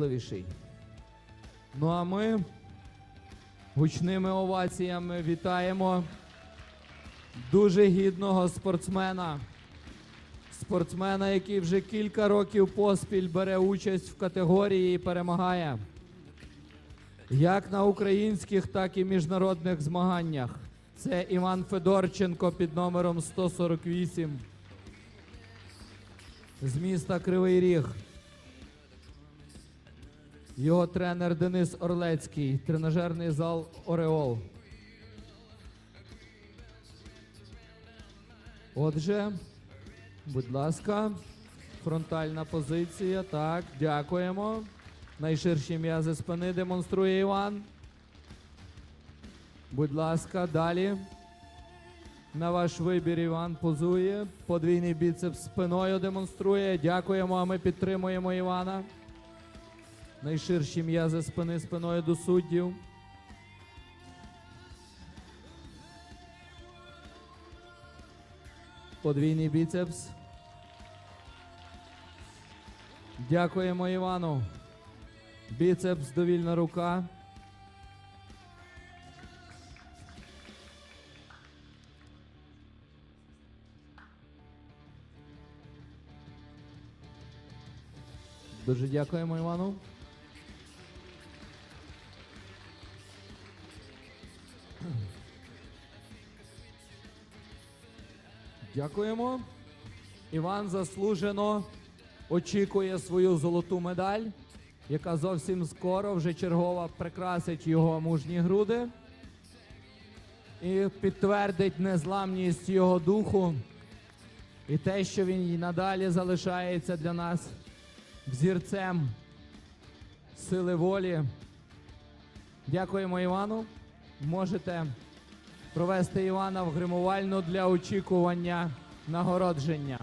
найважливіший. Ну а ми гучними оваціями вітаємо дуже гідного спортсмена. Спортсмена, який вже кілька років поспіль бере участь в категорії і перемагає. Як на українських, так і міжнародних змаганнях. Це Іван Федорченко під номером 148 з міста Кривий Ріг. Його тренер Денис Орлецький, тренажерний зал Ореол. Отже, будь ласка, фронтальна позиція. Так, дякуємо. Найширші м'язи спини демонструє Іван. Будь ласка, далі. На ваш вибір Іван позує. Подвійний біцепс спиною демонструє. Дякуємо, а ми підтримуємо Івана. Найширші м'язи спини спиною до суддів. Подвійний біцепс. Дякуємо Івану. Біцепс, довільна рука. Дуже дякуємо Івану. Дякуємо. Іван заслужено очікує свою золоту медаль, яка зовсім скоро вже чергова прикрасить його мужні груди і підтвердить незламність його духу і те, що він і надалі залишається для нас взірцем сили волі. Дякуємо Івану. Можете провести Івана в гримувальну для очікування нагородження.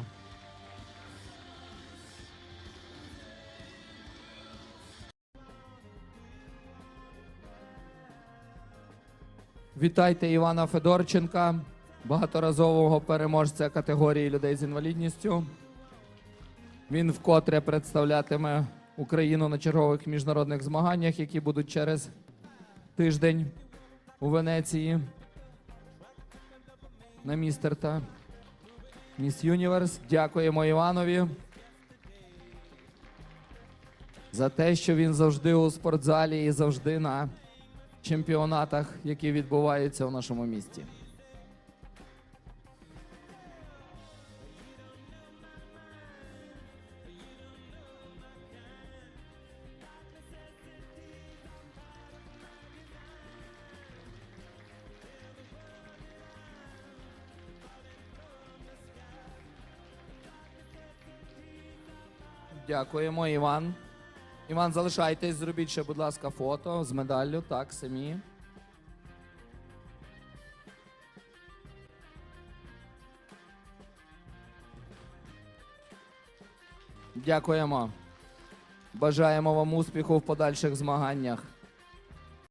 Вітайте Івана Федорченка, багаторазового переможця категорії людей з інвалідністю. Він вкотре представлятиме Україну на чергових міжнародних змаганнях, які будуть через тиждень у Венеції на містер та міс Юніверс. Дякуємо Іванові за те, що він завжди у спортзалі і завжди на чемпіонатах, які відбуваються в нашому місті. Дякуємо, Іван. Іван, залишайтесь, зробіть ще, будь ласка, фото з медаллю. Так, самі. Дякуємо. Бажаємо вам успіху в подальших змаганнях.